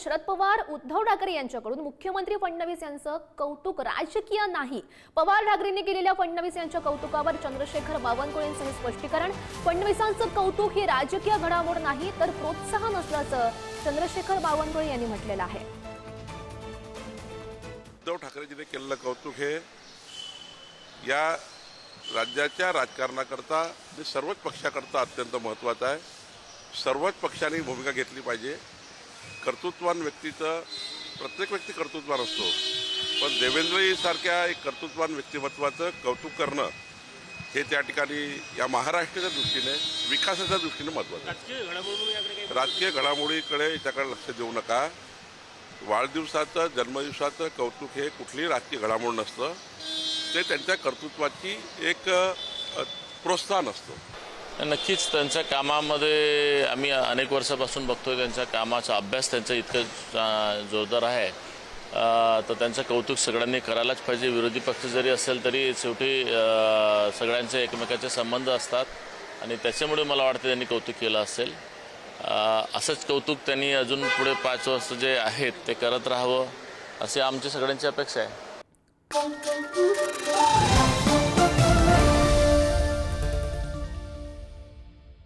शरद पवार उद्धव ठाकरे यांच्याकडून मुख्यमंत्री फडणवीस यांचं कौतुक राजकीय नाही. पवार ठाकरेंनी केलेल्या फडणवीस यांच्या कौतुकावर चंद्रशेखर बावनकुळेंचं हे स्पष्टीकरण. फडणवीसांचं कौतुक ही राजकीय घडामोड नाही तर प्रोत्साहन असल्याचं चंद्रशेखर बावनकुळे यांनी म्हटलेलं आहे. उद्धव ठाकरेजीने केलेलं कौतुक हे या राज्याच्या राजकारणाकरता सर्वच पक्षाकरता अत्यंत महत्त्वाचं आहे. सर्वच पक्षांनी भूमिका घेतली पाहिजे. कर्तृत्वान व्यक्तीचं प्रत्येक व्यक्ती कर्तृत्वान असतो. पण देवेंद्रजीसारख्या एक कर्तृत्वान व्यक्तिमत्वाचं कौतुक करणं हे त्या ठिकाणी या महाराष्ट्राच्या दृष्टीने विकासाच्या दृष्टीने महत्त्वाचं राजकीय घडामोडीकडे याच्याकडे लक्ष देऊ नका. वाढदिवसाचं जन्मदिवसाचं कौतुक हे कुठलीही राजकीय घडामोड नसतं. ते त्यांच्या कर्तृत्वाची एक प्रोत्साहन असतं. नक्कीच त्यांच्या कामामध्ये आम्ही अनेक वर्षापासून बघतोय त्यांच्या कामाचा अभ्यास त्यांचा इतकं जोरदार आहे. तर त्यांचं कौतुक सगळ्यांनी करायलाच पाहिजे. विरोधी पक्ष जरी असेल तरी शेवटी सगळ्यांचे एकमेकाचे संबंध असतात आणि त्याच्यामुळे मला वाटतं त्यांनी कौतुक केलं असेल. असंच कौतुक त्यांनी अजून पुढे पाच वर्ष जे आहेत ते करत राहावं असे आमची सगळ्यांची अपेक्षा आहे.